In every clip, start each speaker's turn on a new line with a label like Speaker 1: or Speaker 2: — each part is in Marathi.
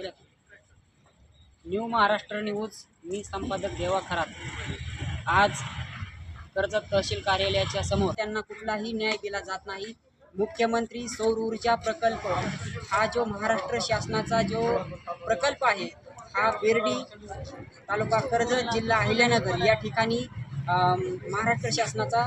Speaker 1: केलं न्यू महाराष्ट्र न्यूज मी संपादक देवा खरात. आज कर्जत तहसील कार्यालयाच्या समोर त्यांना कुठलाही न्याय दिला जात नाही. मुख्यमंत्री सौर ऊर्जा प्रकल्प हा जो महाराष्ट्र शासनाचा जो प्रकल्प आहे हा बेर्डी तालुका कर्जत जिल्हा अहिल्यानगर या ठिकाणी महाराष्ट्र शासनाचा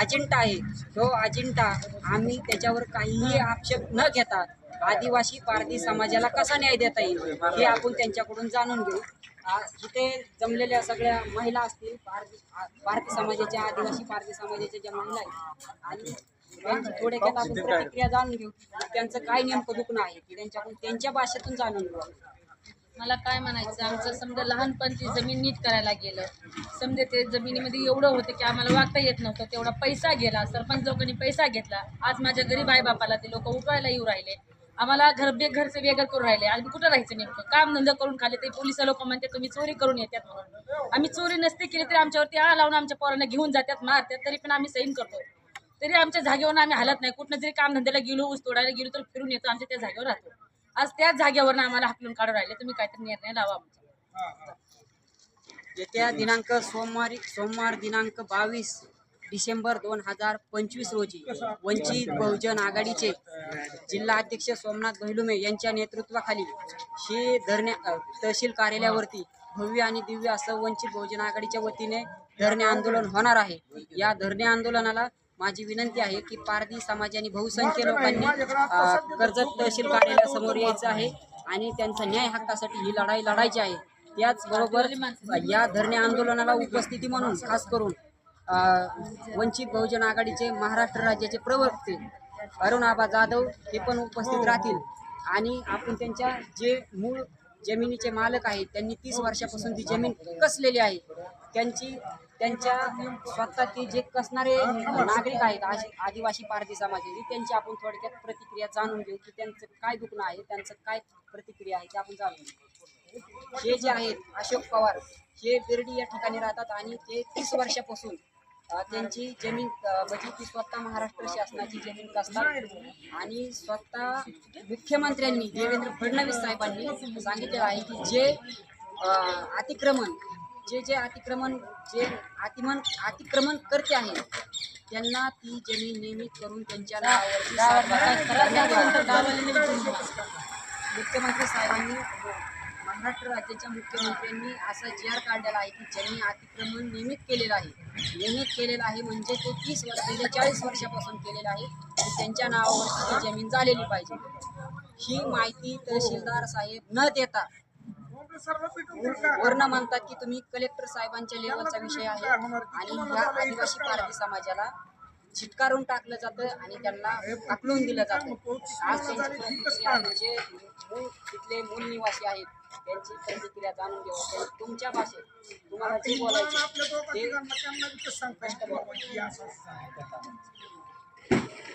Speaker 1: अजेंडा आहे. तो अजेंडा आम्ही त्याच्यावर काहीही आक्षेप न घेता आदिवासी पारधी समाजाला कसा न्याय देता येईल हे आपण त्यांच्याकडून जाणून घेऊ. आ, इथे जमलेल्या सगळ्या महिला असतील पारधी पारधी समाजाच्या आदिवासी पारधी समाजाच्या ज्या महिला आहेत आणि त्यांची थोडक्यात आपण प्रतिक्रिया जाणून घेऊ त्यांचं काय नेमकं दुखणं आहे की त्यांच्याकडून त्यांच्या भाषेतून जाणून घेऊ.
Speaker 2: मला काय म्हणायचं आमचं समजा लहानपणची जमीन नीट करायला गेलं समजा ते जमिनीमध्ये एवढं होतं की आम्हाला वागता येत नव्हतं तेवढा पैसा गेला सरपंच लोकांनी पैसा घेतला आज माझ्या गरीब आईबापाला ते लोक उकळायला येऊ राहिले आम्हाला घर बे घरचे वेगळं करून राहिले. आम्ही कुठं राहायचं नेमकं? काम धंदा करून खाले ते पोलीस लोक म्हणते तुम्ही चोरी करून येतात म्हणून. आम्ही चोरी नसते केली तरी आमच्यावरती आळा लावून आमच्या पोरांना घेऊन जातात मारतात तरी पण आम्ही सैन करतो. तरी आमच्या जागेवर आम्ही हालत नाही. कुठनं जरी काम धंद्याला गेलो ऊस तोडायला गेलो तर फिरून येतो. आमच्या त्या जागेवर राहतो. आज त्याच जागेवर आम्हाला हाकलून काढून राहिले. तुम्ही काहीतरी निर्णय लावा आमचा.
Speaker 1: येत्या दिनांक सोमवारी सोमवार दिनांक बावीस डिसेंबर दोन हजार पंचवीस रोजी वंचित बहुजन आघाडीचे जिल्हा अध्यक्ष सोमनाथ भैलुमे यांच्या नेतृत्वाखाली हे धरणे तहसील कार्यालयावरती भव्य आणि दिव्य असं वंचित बहुजन आघाडीच्या वतीने धरणे आंदोलन होणार आहे. या धरणे आंदोलनाला माझी विनंती आहे की पारधी समाज आणि बहुसंख्य लोकांनी कर्जत तहसील कार्यालयासमोर यायचं आहे आणि त्यांचा न्याय हक्कासाठी ही लढाई लढायची आहे. त्याचबरोबर या धरणे आंदोलनाला उपस्थिती म्हणून खास करून वंचित बहुजन आघाडीचे महाराष्ट्र राज्याचे प्रवक्ते अरुण आबा जाधव हे पण उपस्थित राहतील. आणि आपण त्यांच्या जे मूळ जमिनीचे मालक आहेत त्यांनी तीस वर्षापासून ती जमीन कसलेली आहे त्यांची त्यांच्या स्वतःचे जे कसणारे नागरिक आहेत आदिवासी पारधी समाजाचे त्यांची आपण थोडक्यात प्रतिक्रिया जाणून घेऊ की त्यांचं काय दुखणं आहे त्यांचं काय प्रतिक्रिया आहे ते आपण जाणून घेऊ. हे जे आहेत अशोक पवार हे बिर्डी या ठिकाणी राहतात आणि ते तीस वर्षापासून त्यांची जमीन म्हणजे ती स्वतः महाराष्ट्र शासनाची जमीन कसतात आणि स्वतः मुख्यमंत्र्यांनी देवेंद्र फडणवीस साहेबांनी सांगितलेलं आहे की जे अतिक्रमण जे जे अतिक्रमण जे अतिमन अतिक्रमण करते आहे त्यांना ती जमीन नियमित करून त्यांच्या मुख्यमंत्री साहेबांनी महाराष्ट्र राज्याच्या मुख्यमंत्र्यांनी असा जी आर काढलेला आहे की ज्यांनी अतिक्रमण नियमित केलेलं आहे. नियमित केलेलं आहे म्हणजे ते तीस वर्ष गेल्या चाळीस वर्षापासून केलेलं आहे. त्यांच्या नावावर ती जमीन झालेली पाहिजे. ही माहिती तहसीलदार साहेब न देता वर्ण म्हणतात की तुम्ही कलेक्टर साहेबांच्या लेवलचा विषय आहे. आणि या आदिवासी भारतीय समाजाला चिटकारून टाकलं जातं आणि त्यांना हाकलून दिलं जातं. आज त्यांची प्रतिक्रिया म्हणजे मूळ तिथले मूळ निवासी आहेत. त्यांची प्रतिक्रिया जाणून घेऊ तुमच्या भाषेत तुम्हाला जे बोलायचं ते.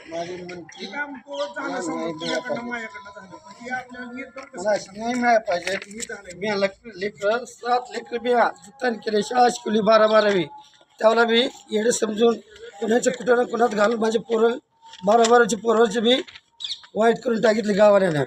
Speaker 3: मला न्याय मिळायला पाहिजे. मी लेकरं सात लेकरं मी जुतान केले शाळा शिकवली बारा बारावी त्यावेळेला मी येडे समजून कुणाच्या कुठं ना कुणात घालून माझे पोरं बारा बाराचे पोराचे मी वाईट करून टाकितले गावाल्यानं.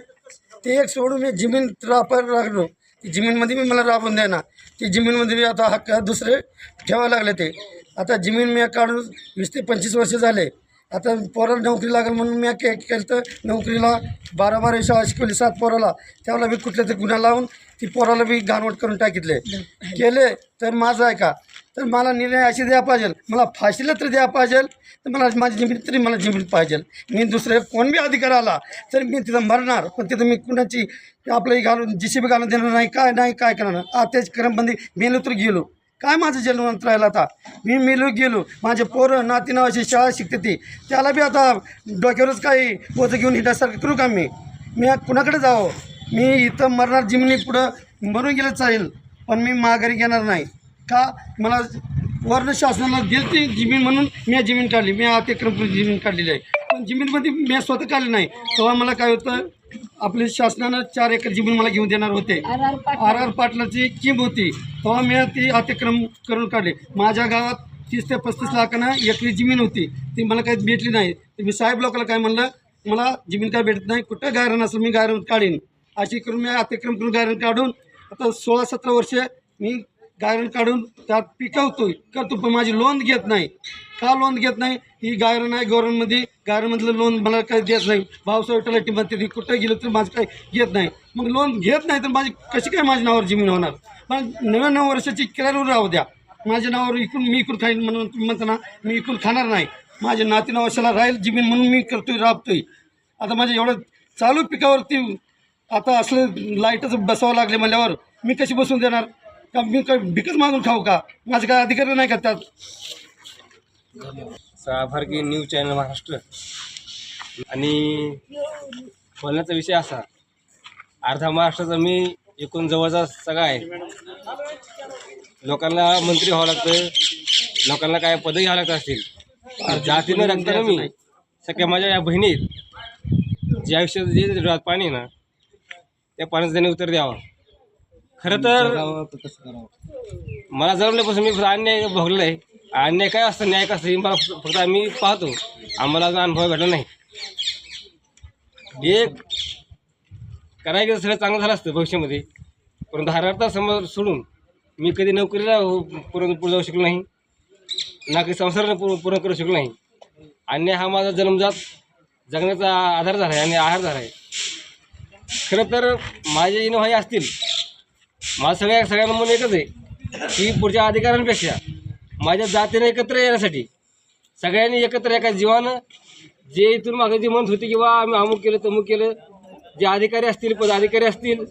Speaker 3: ते एक सोडून मी जमीन राबायला लागलो. ती जमीनमध्ये मी मला राबून द्याना ती जमीनमध्ये मी आता हक्क दुसरे ठेवायला लागले ते. आता जमीन मी काढून वीस ते पंचवीस वर्ष झाले. आता पोराला नोकरी लागेल म्हणून मी के केलं तर नोकरीला बारा बारा शाळा शिकवली सात पोराला. त्यावेळेला मी कुठल्या तरी गुन्हा लावून ती पोराला मी गाणवट करून टाकितले. केले तर माझं आहे का तर मला निर्णय असे द्या पाहिजे. मला फाशीला तरी द्या पाहिजे. तर मला माझी जमीन तरी मला जमीन पाहिजे. मी दुसरे कोण बी अधिकार आला तर मी तिथं मरणार. पण तिथं मी कुणाची आपलंही घालून जी सी बी घालून देणार नाही काय नाही काय करणार आताच क्रमबंदी मेलो तर गेलो. काय माझं जन्मंत राहिलं आता? मी मेलो गेलो. माझे पोरं नाती नावाची शाळा शिकते ती. त्याला बी आता डोक्यावरच काही पोचं घेऊन हिटासारखं करू का मी? मी कुणाकडे जावं? मी इथं मरणार जिमनी पुढं मरून गेलं चालेल. पण मी माघारी घेणार नाही. का मला वर्ण शासनाला दिली ती जमीन म्हणून मी जमीन काढली. मी अतिक्रम करून जमीन काढलेली आहे. पण जमीनमध्ये मी स्वतः काढली नाही. तेव्हा मला काय होतं आपल्या शासनानं चार एकर जमीन मला घेऊन देणार होते. R R पाटलाची. किंम होती. तेव्हा मी ती अतिक्रम करून काढली. माझ्या गावात तीस ते पस्तीस लाखानं एकरी जमीन होती. ती मला काही भेटली नाही. तर मी साहेब लोकांना काय म्हणलं मला जमीन काय भेटत नाही. कुठं गायरण असेल मी गायरण काढीन. अशी करून मी अतिक्रम करून गायरन काढून आता सोळा सतरा वर्ष मी गायरन काढून त्यात पिकवतोय. करतो पण माझी लोन घेत नाही. का लोन घेत नाही? ही गायरण आहे गव्हर्नमेंटमध्ये गायरनमधलं लोन मला काही देत नाही. भावसाहेब तलाठी म्हणते ती कुठं गेलं तर माझं काही घेत नाही. मग लोन घेत नाही तर माझी कशी काय माझ्या नावावर जमीन होणार? पण नव्या नऊ वर्षाची किरायावर राहू द्या. माझ्या नावावर इकून मी इकून खाईन म्हणून तुम्ही म्हणता ना मी इकून खाणार नाही. माझ्या नाती वर्षाला राहील जमीन म्हणून मी करतोय राबतोय. आता माझ्या एवढं चालू पिकावरती आता असलं लाईटच बसावं लागले म्हणल्यावर मी कशी बसून देणार? का मी काय भिकच मागून खाऊ का? माझं काय अधिकार नाही का त्यात?
Speaker 4: साभारगी न्यूज चॅनल महाराष्ट्र. आणि बोलण्याचा विषय असा अर्धा महाराष्ट्राचा मी एकूण जवळचा सगळा आहे. लोकांना मंत्री व्हावं लागतं लोकांना काय पदही घ्यावं लागत असतील जातीनं रक्तानं मी सगळ्या माझ्या या बहिणीत ज्या आयुष्यात जे पाणी आहे ना त्या पाण्याचं त्याने उत्तर द्यावं. खरं तर मला जन्मल्यापासून मी अन्याय भोगलेला आहे अन्याय काय असतं? न्याय कसं? हे मला फक्त आम्ही पाहतो. आम्हाला अजून अनुभव भेटला नाही. एक करायला गेलं सगळं चांगलं झालं असतं भविष्यामध्ये. परंतु हा समोर सोडून मी कधी नोकरीला पूर्ण पुढे जाऊ शकलो नाही. ना काही संसार पूर्ण पूर्ण करू शकलो नाही. अन्याय हा माझा जन्मजात जगण्याचा आधार झाला आहे आणि आहार झाला आहे खरं तर माझे इनोहाई असतील. माझं सगळ्या सगळ्यांना म्हणून एकच आहे की पुढच्या अधिकाऱ्यांपेक्षा माझ्या जातीने एकत्र येण्यासाठी सगळ्यांनी एकत्र एका जीवानं जे इथून मागे जी म्हणत होती किंवा आम्ही अमुक केलं तमुक केलं जे अधिकारी असतील पदाधिकारी असतील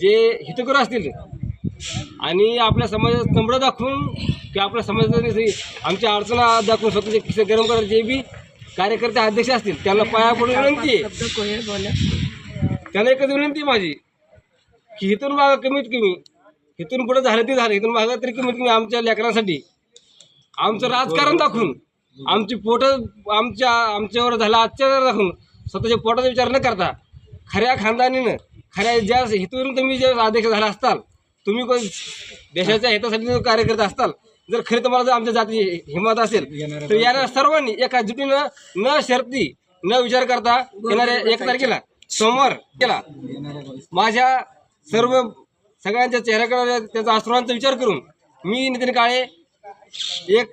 Speaker 4: जे हितकर असतील. आणि आपल्या समाजात नम्र दाखवून किंवा आपल्या समाजात आमच्या अडचणा दाखवून स्वतःचे किस्से गरम करत जे बी कार्यकर्ते अध्यक्ष असतील त्यांना पाया पडून विनंती आहे. त्यांना एकच विनंती आहे माझी की इथून मागं कमीत कमी इथून पुढे झालं ते झालं इथून मागं तरी कमीत कमी आमच्या लेकरांसाठी. आमचं राजकारण दाखवून आमची पोटं आमच्या आमच्यावर झाला अत्याचार दाखवून स्वतःच्या पोटाचा विचार न करता खऱ्या खानदानीनं खऱ्या ज्या इथून तुम्ही जे अध्यक्ष झाला असताल तुम्ही कोण देशाच्या हितासाठी जर कार्य करत असताल जर खरं तुम्हाला जर आमच्या जाती हिंमत असेल तर येणाऱ्या सर्वांनी एका जुटीनं न शर्ती न विचार करता येणाऱ्या एक तारखेला सोमवार केला. माझ्या सर्व सगळ्यांच्या चेहऱ्याकडे त्याचा अश्रूंचा विचार करून मी नितीन काळे एक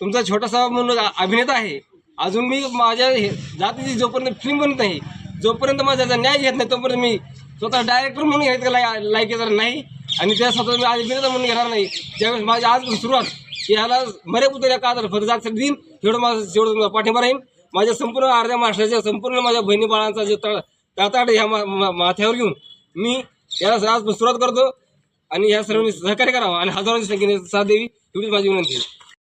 Speaker 4: तुमचा छोटासा म्हणून अभिनेता आहे. अजून मी माझ्या हे- जातीची जोपर्यंत फिल्म बनत नाही जोपर्यंत माझा त्याचा न्याय घेत नाही तोपर्यंत मी स्वतः डायरेक्टर म्हणून घ्यायचं लाय लायकीचा नाही आणि त्या स्वतः मी अभिनेता म्हणून घेणार नाही ज्यावेळेस माझी आज सुरुवात की ह्याला मरे पुतळ्या का तर फक्त देईन एवढं माझं जेवढं माझा पाठिंबा राहील माझ्या संपूर्ण अर्ध्या महाराष्ट्राच्या संपूर्ण माझ्या बहिणी बाळांचा जो तळ तळताट ह्या मा- माथ्यावर घेऊन मी याला आज सुरुवात करतो आणि या सर्वांनी सहकार्य करावं आणि हजारोंच्या संख्येने साथ द्यावी एवढीच माझी विनंती आहे.